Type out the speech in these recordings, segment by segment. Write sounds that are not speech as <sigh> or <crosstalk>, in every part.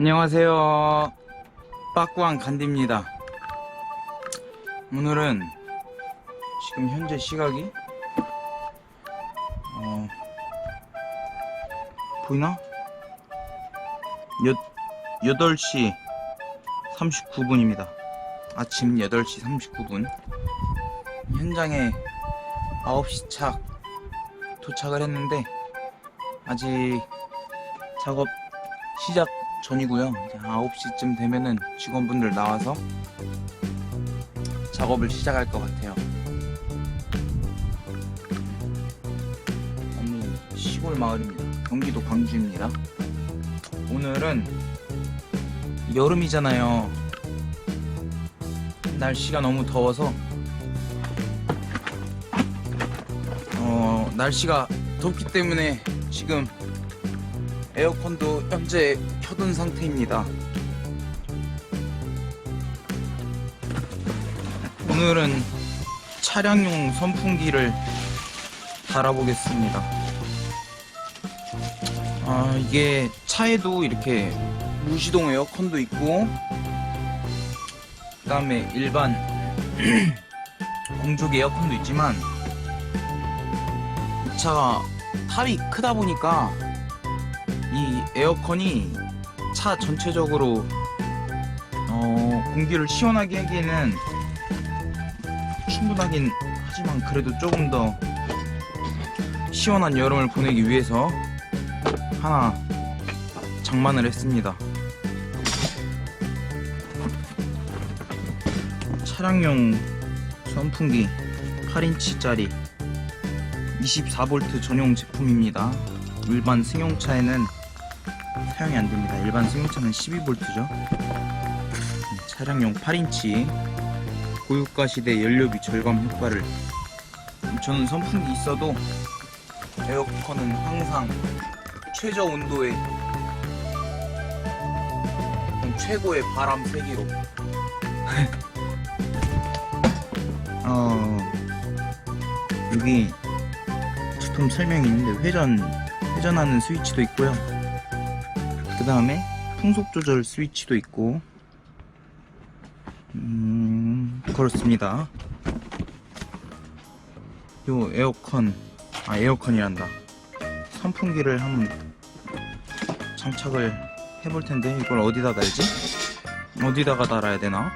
안녕하세요. 빠꾸한 간디입니다. 오늘은 지금 현재 시각이 어 보이나? 여, 8시 39분입니다. 아침 8시 39분. 현장에 9시 착 도착을 했는데 아직 작업 시작 전이고요. 이제 9시쯤 되면은 직원분들 나와서 작업을 시작할 것 같아요. 어느 시골 마을입니다. 경기도 광주입니다. 오늘은 여름이잖아요. 날씨가 너무 더워서 어, 날씨가 덥기 때문에 지금 에어컨도 현재 켜둔 상태입니다. 오늘은 차량용 선풍기를 달아보겠습니다. 아, 이게 차에도 이렇게 무시동 에어컨도 있고, 그 다음에 일반 <clears throat> 공조 에어컨도 있지만, 이 차가 탑이 크다 보니까 이 에어컨이 차 전체적으로 어, 공기를 시원하게 하기에는 충분하긴 하지만 그래도 조금 더 시원한 여름을 보내기 위해서 하나 장만을 했습니다. 차량용 선풍기 8인치짜리 24V 전용 제품입니다. 일반 승용차에는 사용이 안 됩니다. 일반 승용차는 12V죠. 차량용 8인치 고유가 시대 연료비 절감 효과를 저는 선풍기 있어도 에어컨은 항상 최저 온도에 최고의 바람 세기로 <laughs> 어 여기 제품 설명이 있는데 회전 회전하는 스위치도 있고요. 그 다음에 풍속 조절 스위치도 있고, 음, 그렇습니다. 요 에어컨, 아, 에어컨이란다. 선풍기를 한번 장착을 해볼 텐데, 이걸 어디다 달지? 어디다가 달아야 되나?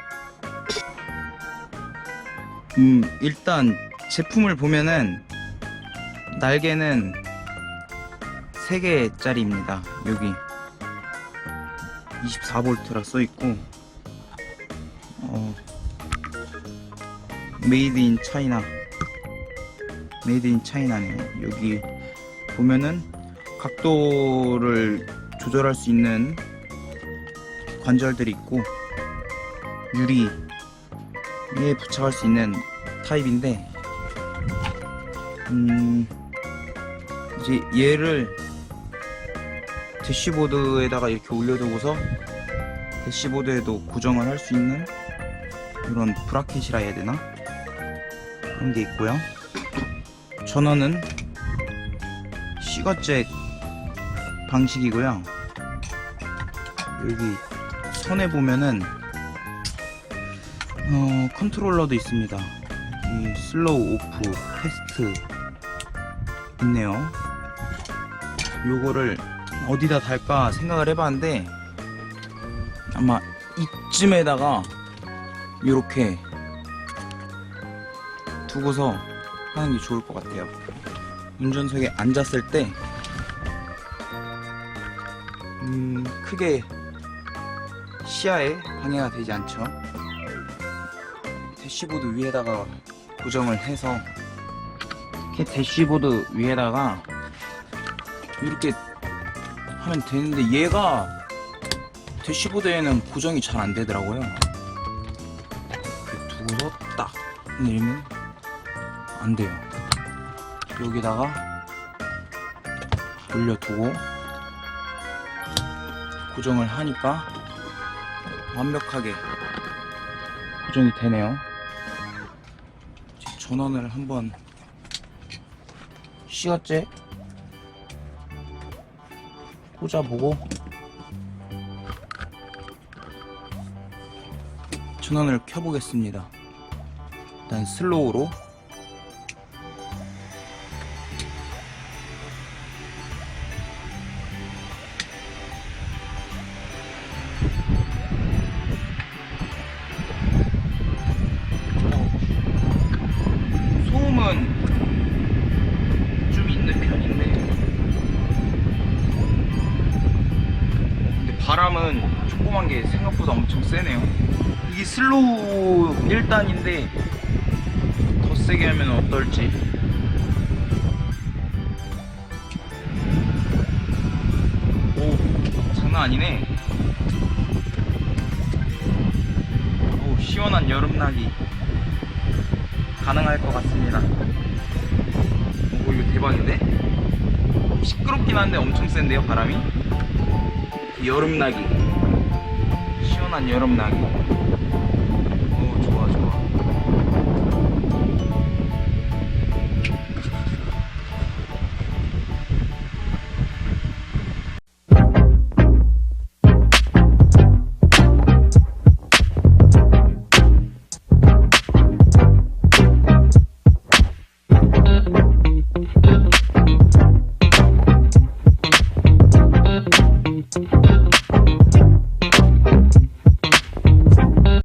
음, 일단 제품을 보면은, 날개는 3개짜리입니다. 여기 24V라 써있고 어, 메이드 인 차이나 메이드 인 차이나네요. 여기 보면은 각도를 조절할 수 있는 관절들이 있고 유리에 부착할 수 있는 타입인데 음 이제 얘를 대시보드에다가 이렇게 올려두고서 대시보드에도 고정을 할 수 있는 이런 브라켓이라 해야 되나? 그런 게 있고요. 전원은 시거잭 방식이고요. 여기 선에 보면은 어, 컨트롤러도 있습니다. 이 슬로우 오프 테스트 있네요. 요거를 어디다 달까 생각을 해봤는데 아마 이쯤에다가 이렇게 두고서 하는 게 좋을 것 같아요. 운전석에 앉았을 때 음, 크게 시야에 방해가 되지 않죠. 대시보드 위에다가 고정을 해서 이렇게 대시보드 위에다가 이렇게 하면 되는데 얘가 대시보드에는 고정이 잘 안 되더라고요. 두고서 딱 내리면 안 돼요. 여기다가 올려두고 고정을 하니까 완벽하게 고정이 되네요. 전원을 한번 시어째 꽂아보고. 천원을 켜보겠습니다. 일단 슬로우로. 은 조그만 게 생각보다 엄청 세네요. 이게 슬로우 1단인데 더 세게 하면 어떨지. 오 장난 아니네. 오 시원한 여름나기. 가능할 것 같습니다. 오 이거 대박인데? 시끄럽긴 한데 엄청 센데요 바람이 여름나기. 시원한 여름나기